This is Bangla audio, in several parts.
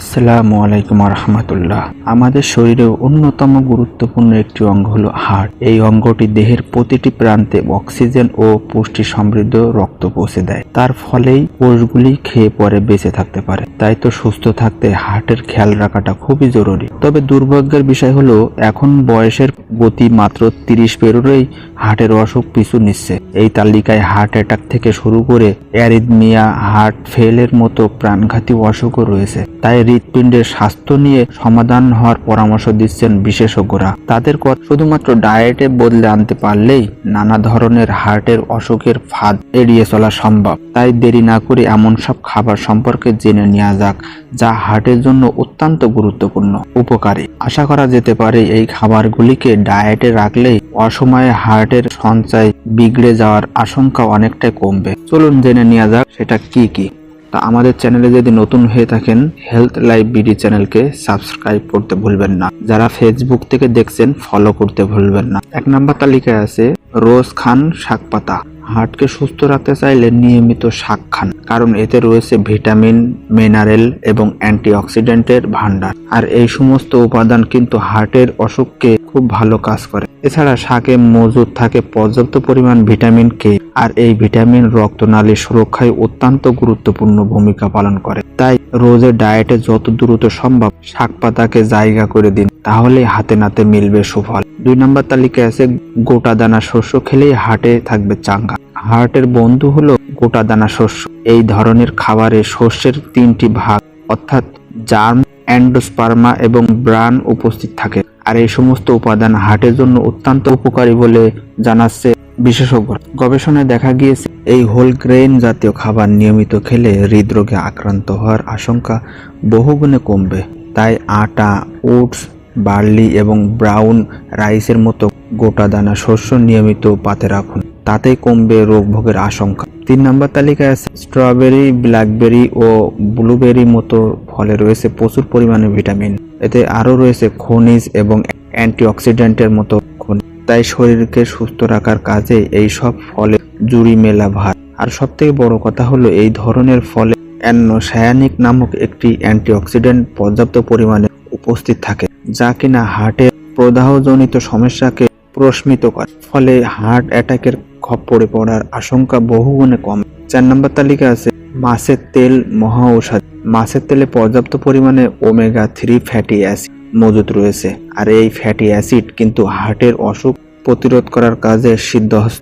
আসসালামু আলাইকুম রহমতুল্লাহ আমাদের শরীরের অন্যতম গুরুত্বপূর্ণ একটি অঙ্গ হলো হার্ট এই অঙ্গটি দেহের প্রতিটি প্রান্তে অক্সিজেন ও পুষ্টি সমৃদ্ধ রক্ত পৌঁছে দেয়। তার ফলেই কোষগুলি খেয়ে পরে বেঁচে থাকতে পারে। তাই তো সুস্থ থাকতে হার্টের খেয়াল রাখাটা খুবই জরুরি। তবে দুর্ভাগ্যের বিষয় হলো, এখন বয়সের গতি মাত্র তিরিশ পেরোলেই হার্টের অসুখ পিছু নিচ্ছে। এই তালিকায় হার্ট অ্যাটাক থেকে শুরু করে অ্যারিদমিয়া হার্ট ফেলের মতো প্রাণঘাতী অসুখও রয়েছে। তাই হৃৎপিণ্ডের স্বাস্থ্য নিয়ে সমাধান হওয়ার পরামর্শ দিচ্ছেন বিশেষজ্ঞরা। তাদের কথা শুধুমাত্র ডায়েটে বদলে আনতে পারলেই নানা ধরনের হার্টের অসুখের ফাঁদ এড়িয়ে চলা সম্ভব। তাই দেরি না করে এমন সব খাবার সম্পর্কে জেনে নেওয়া যাক, যা হার্টের জন্য অত্যন্ত গুরুত্বপূর্ণ, উপকারী। আশা করা যেতে পারে এই খাবারগুলিকে ডায়েটে রাখলেই অসময়ে হার্টের সঞ্চয় বিগড়ে যাওয়ার আশঙ্কা অনেকটাই কমবে। চলুন জেনে নেওয়া যাক সেটা কি কি। তা আমাদের চ্যানেলে যদি নতুন হয়ে থাকেন হেলথ লাইফ বিডি চ্যানেলকে সাবস্ক্রাইব করতে ভুলবেন না। যারা ফেসবুক থেকে দেখছেন ফলো করতে ভুলবেন না। এক নম্বর তালিকায় আছে, রোজ খান শাক পাতা। হার্টকে সুস্থ রাখতে চাইলে নিয়মিত শাক খান, কারণ এতে রয়েছে ভিটামিন, মিনারেল এবং অ্যান্টিঅক্সিডেন্টের ভান্ডার আর এই সমস্ত উপাদান কিন্তু হার্টের অসুখকে খুব ভালো কাজ করে। এছাড়া শাকে মজুদ থাকে পর্যাপ্ত পরিমাণ ভিটামিন কে আর এই ভিটামিন রক্তনালীর সুরক্ষায় অত্যন্ত গুরুত্বপূর্ণ ভূমিকা পালন করে। তাই রোজের ডায়েটে যত দ্রুত সম্ভব শাক পাতাকে জায়গা করে দিন তাহলে হাতে নাতে মিলবে সুফল। দুই নম্বর তালিকায় আছে গোটা দানা শস্য খেলেই হার্টে থাকবে চাঙ্গা। হার্টের বন্ধু হলো গোটা দানা শস্য। এই ধরনের খাবারে শস্যের তিনটি ভাগ, অর্থাৎ জার্ম, অ্যান্ডোস্পার্মা এবং ব্রান উপস্থিত থাকে। আর এই সমস্ত উপাদান হার্টের জন্য অত্যন্ত উপকারী বলে জানাচ্ছে বিশেষজ্ঞ গবেষণায় দেখা গিয়েছে, এই হোল গ্রেন জাতীয় খাবার নিয়মিত খেলে হৃদরোগে আক্রান্ত হওয়ার আশঙ্কা বহুগুণে কমবে। তাই আটা, ওটস, বার্লি এবং ব্রাউন রাইসের মতো গোটা দানা শস্য নিয়মিত পাতে রাখুন। তাতেই কমবে রোগ ভোগের আশঙ্কা। তিন নম্বর তালিকায় আছে স্ট্রবেরি ব্ল্যাকবেরি ও ব্লুবেরি মতো ফলে রয়েছে প্রচুর পরিমাণে ভিটামিন এতে আরও রয়েছে খনিজ এবং অ্যান্টিঅক্সিডেন্টের মতো খনিজ। তাই শরীরকে সুস্থ রাখার কাজে এই সব ফলে জুড়ি মেলা ভার। আর সব থেকে বড় কথা হলো এই ধরনের ফলে অ্যানোসায়ানিক নামক একটি অ্যান্টিঅক্সিডেন্ট পর্যাপ্ত পরিমাণে উপস্থিত থাকে, যা কিনা হার্টের প্রদাহজনিত সমস্যাকে প্রশমিত করে। ফলে হার্ট অ্যাটাকের খপ্পরে পড়ার আশঙ্কা বহুগুণে কমে। চার নম্বর তালিকা আছে, মাছের তেল মহা ঔষধ। মাছের তেলে পর্যাপ্ত পরিমাণে ওমেগা থ্রি ফ্যাটি অ্যাসিড মজুদ রয়েছে। আর এই ফ্যাটি অ্যাসিড কিন্তু হার্টের অসুখ প্রতিরোধ করার কাজে সিদ্ধহস্ত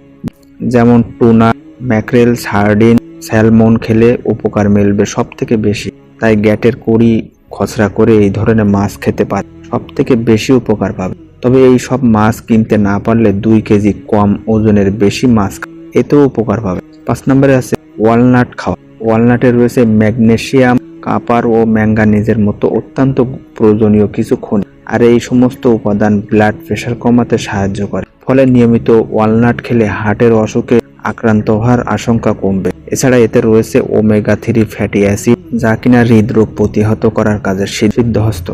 যেমন টুনা, ম্যাকরেল, সার্ডিন, স্যালমন খেলে উপকার মিলবে সব থেকে বেশি। তাই গ্যাটের কুড়ি খসড়া করে এই ধরনের মাছ খেতে পারে। সব থেকে বেশি উপকার পাবে। তবে এই সব মাছ কিনতে না পারলে দুই কেজি কম ওজনের বেশি মাছ এতেও উপকার পাবে। পাঁচ নম্বরে আছে ওয়ালনাট খাওয়া। ওয়ালনাটে রয়েছে ম্যাগনেসিয়াম কাপার ও ম্যাঙ্গানিজের মতো অত্যন্ত প্রয়োজনীয় কিছু খনি। আর এই সমস্ত উপাদান ব্লাড প্রেশার কমাতে সাহায্য করে। ফলে নিয়মিত ওয়ালনাট খেলে হার্টের অসুখে আক্রান্ত হওয়ার আশঙ্কা কমবে। এছাড়া এতে রয়েছে ওমেগা থ্রি ফ্যাটি অ্যাসিড, যা কিনা হৃদরোগ প্রতিহত করার কাজে সিদ্ধহস্ত।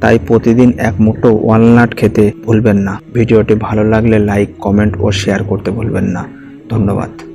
তাই প্রতিদিন এক মুঠো ওয়ালনাট খেতে ভুলবেন না। ভিডিওটি ভালো লাগলে লাইক, কমেন্ট ও শেয়ার করতে ভুলবেন না। ধন্যবাদ।